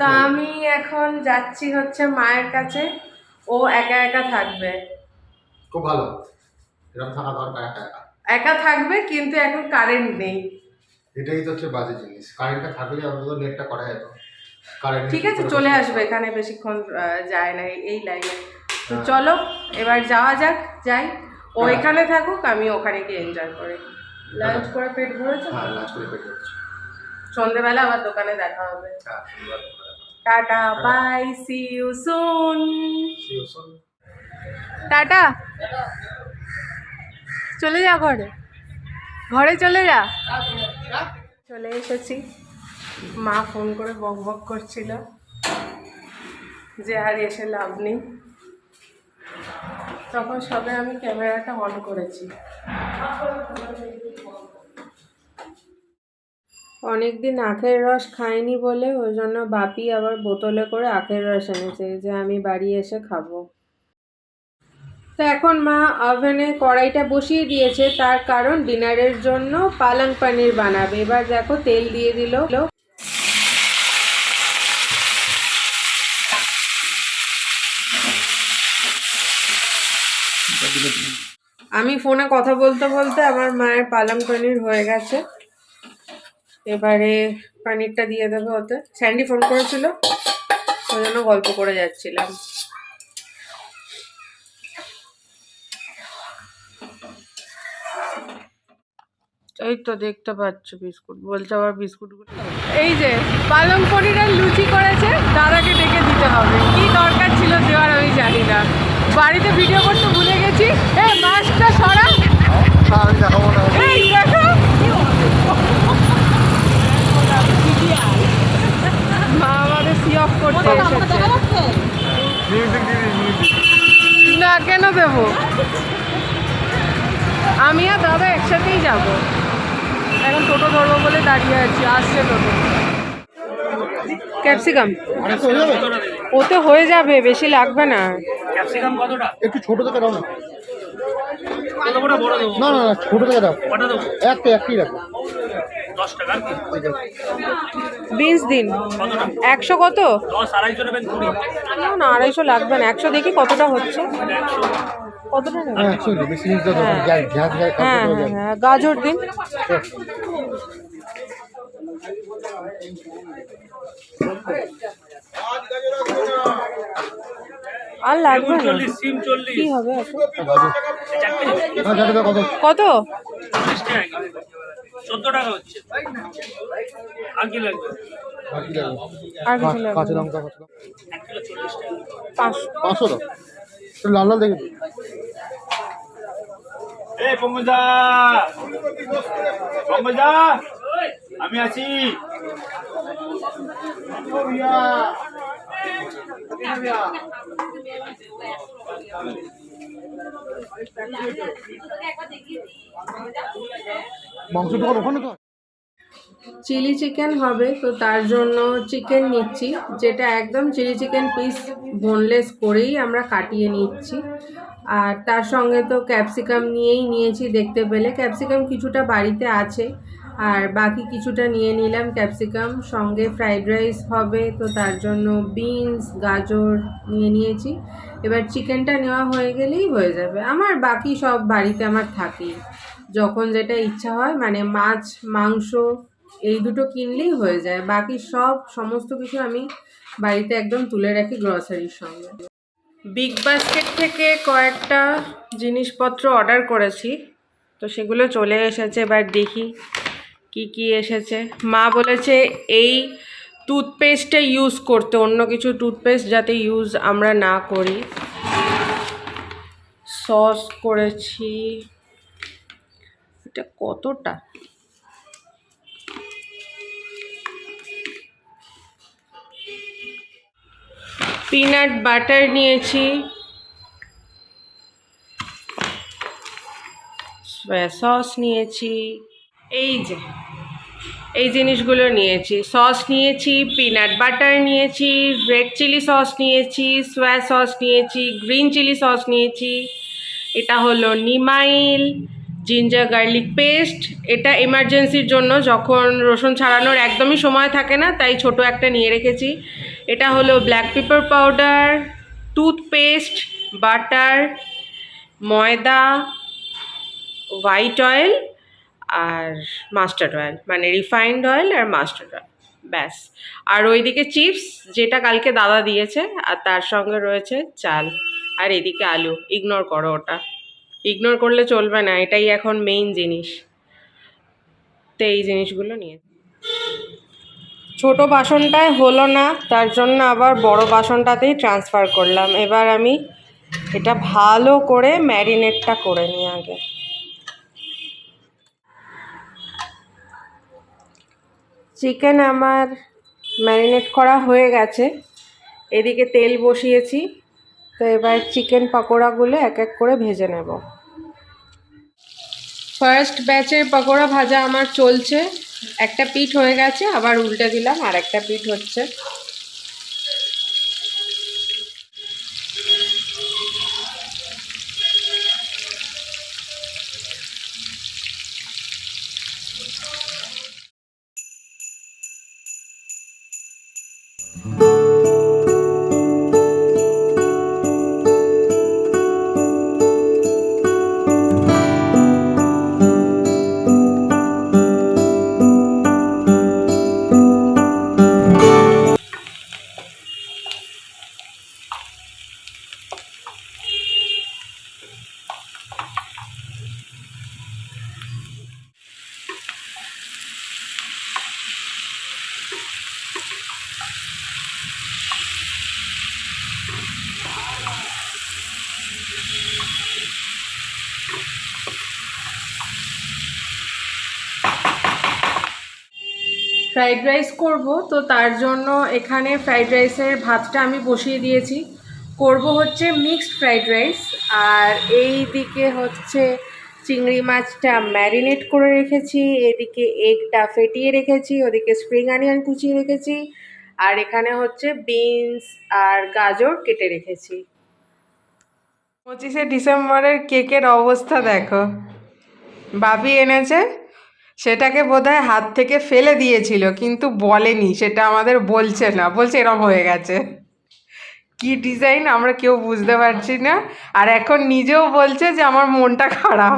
তো আমি এখন যাচ্ছি হচ্ছে মায়ের কাছে। ও একা একা থাকবে। খুব ভালো। এরকম থাকা দরকার একা একা। একা থাকবে কিন্তু এখন কারেন্ট নেই। এটাই তো হচ্ছে বাজে জিনিস। কারেন্টটা থাকলে অন্তত নেটটা করা যেত। কারেন্ট ঠিক আছে চলে আসবে এখানে বেশিক্ষণ যায় না এই- লাইনে তো হ্যাঁ। চলো এবার যাওয়া যাক যাই। ও হ্যাঁ। এখানে থাকুক আমি ওখানে গিয়ে এনজয় করি লাঞ্চ করে পেট ভরেছে? হ্যাঁ লাঞ্চ করে পেট করছি সন্ধেবেলা আবার দোকানে দেখা হবে। হ্যাঁ। Tata bye see you soon. Tata. চলে যা ঘরে। ঘরে চলে যা। চলে এসেছি। মা ফোন করে বক বক করছিল যে আর এসে লাভ নেই। তখন সবে আমি ক্যামেরাটা অন করেছি। অনেক দিন আখের রস খাইনি বলে ওই জন্য বাপি আবার বোতলে করে আখের রস এনেছে যে আমি বাড়ি এসে খাব। তো এখন মা ওভেনে কড়াইটা বসিয়ে দিয়েছে, তার কারণ ডিনারের জন্য পালং পনির বানাবে। এবার দেখো তেল দিয়ে দিল। আমি ফোনে কথা বলতে বলতে আমার মায়ের পালং পনির হয়ে গেছে। এবারে পানিরটা দিয়ে দেবো ওতে। স্যান্ডি ফোন করেছিল ওই জন্য গল্প করে যাচ্ছিলাম। এই তো দেখতে পাচ্ছ বিস্কুট বলছে আবার বিস্কুটগুলো। এই যে পালং পনিরের লুচি করেছে দাদাকে ডেকে দিতে হবে। কি দরকার ছিল দেওয়ার আমি জানি না। বাড়িতে ভিডিও করতে ভুলে গেছি। এ মাছটা সরা। হ্যাঁ, আমি দেখাবো না এই দেখো মা আমাদের সি অফ করতে এসেছে মিউজিক দিবি মিউজিক না কেন দেব আমি আর দাদা একসাথেই যাব। এখন টোটো ধরবো বলে দাঁড়িয়ে আছি আসছে টোটো। ক্যাপসিকাম? ওতে হয়ে যাবে বেশি লাগবে না। ক্যাপসিকাম কতটা? একটু ছোট থেকে দাও না। না না না ছোট থেকে দাও। একটা একটি রাখো। দশ টাকা? আর কি বিনস দিন। একশো কত? না আড়াইশো লাগবে না। একশো দেখি কতটা হচ্ছে। একশো কতটা হ্যাঁ যাই হ্যাঁ হ্যাঁ হ্যাঁ গাজর দিন। আর লাগবে না। চল্লিশ সিম চল্লিশ। কি হবে হ্যাঁ কত? কত? টাকা টাকা আর কিছু লাগবে টাকা। পাঁচশো। লাল লাল দেখে। এই পঙ্কজা আমি আছি মাংসটা ওখানে তো চিলি চিকেন হবে, তো তার জন্য চিকেন নিচ্ছি, যেটা একদম চিলি চিকেন পিস বোনলেস করেই আমরা কাটিয়ে নিচ্ছি। আর তার সঙ্গে তো ক্যাপসিকাম নিয়েই নিয়েছি, দেখতে পেলে। ক্যাপসিকাম কিছুটা বাড়িতে আছে, আর বাকি কিছুটা নিয়ে নিলাম ক্যাপসিকাম সঙ্গে ফ্রাইড রাইস হবে, তো তার জন্য বিনস গাজর নিয়ে নিয়েছি। এবার চিকেনটা নেওয়া হয়ে গেলেই হয়ে যাবে। আমার বাকি সব বাড়িতে আমার থাকেই। যখন যেটা ইচ্ছা হয় মানে মাছ, মাংস এই দুটো কিনলেই হয়ে যায়। বাকি সব সমস্ত কিছু আমি বাড়িতে একদম তুলে রাখি গ্রসারির সঙ্গে। বিগ বাস্কেট থেকে কয়েকটা জিনিসপত্র অর্ডার করেছি। তো সেগুলো চলে এসেছে, এবার দেখি কি কি এসেছে। মা বলেছে, এই টুথপেস্টটা ইউজ করতে, অন্য কিছু টুথপেস্ট যাতে ইউজ আমরা না করি। সস করেছি। এটা কতটা? পিনাট বাটার নিয়েছি। সস নিয়েছি। এই যে, এই জিনিসগুলো নিয়েছি। সস নিয়েছি পিনাট বাটার নিয়েছি রেড চিলি সস নিয়েছি সোয়া সস নিয়েছি গ্রিন চিলি সস নিয়েছি। এটা হলো নিমাইল জিঞ্জার গার্লিক পেস্ট এটা এমার্জেন্সির জন্য যখন রসুন ছাড়ানোর একদমই সময় থাকে না, তাই ছোট একটা নিয়ে রেখেছি। এটা হলো black pepper powder toothpaste butter ময়দা হোয়াইট অয়েল আর মাস্টার্ড অয়েল মানে রিফাইন্ড অয়েল আর মাস্টার্ড অয়েল ব্যাস। আর ওইদিকে চিপস যেটা কালকে দাদা দিয়েছে, আর তার সঙ্গে রয়েছে চাল। আর এদিকে আলু ইগনোর করো ওটা। ইগনোর করলে চলবে না, এটাই এখন মেইন জিনিস। তো এই জিনিসগুলো নিয়ে ছোট বাসনটায় হলো না, তার জন্য আবার বড় বাসনটাতেই ট্রান্সফার করলাম। এবার আমি এটা ভালো করে ম্যারিনেটটা করে নিই আগে। চিকেন আমার ম্যারিনেট করা হয়ে গেছে। এদিকে তেল বসিয়েছি। তো এবার চিকেন পকোড়াগুলো এক এক করে ভেজে নেব। ফার্স্ট ব্যাচের পকোড়া ভাজা আমার চলছে। একটা পিঠ হয়ে গেছে আবার উল্টে দিলাম আর একটা পিঠ হচ্ছে। ফ্রাইড রাইস করব, তো তার জন্য এখানে ফ্রাইড রাইসের ভাতটা আমি বসিয়ে দিয়েছি। করব হচ্ছে মিক্সড ফ্রাইড রাইস আর এই দিকে হচ্ছে চিংড়ি মাছটা ম্যারিনেট করে রেখেছি, এদিকে এগটা ফেটিয়ে রেখেছি, ওদিকে স্প্রিং অনিয়ন কুচিয়ে রেখেছি, আর এখানে হচ্ছে বিনস আর গাজর কেটে রেখেছি। পঁচিশে ডিসেম্বরের কেকের অবস্থা দেখো। বাবি এনেছে সেটাকে বোধহয় হাত থেকে ফেলে দিয়েছিল, কিন্তু বলেনি, সেটা আমাদের বলছে না, বলছে এরম হয়ে গেছে। কি ডিজাইন আমরা কেউ বুঝতে পারছি না, আর এখন নিজেও বলছে যে আমার মনটা খারাপ।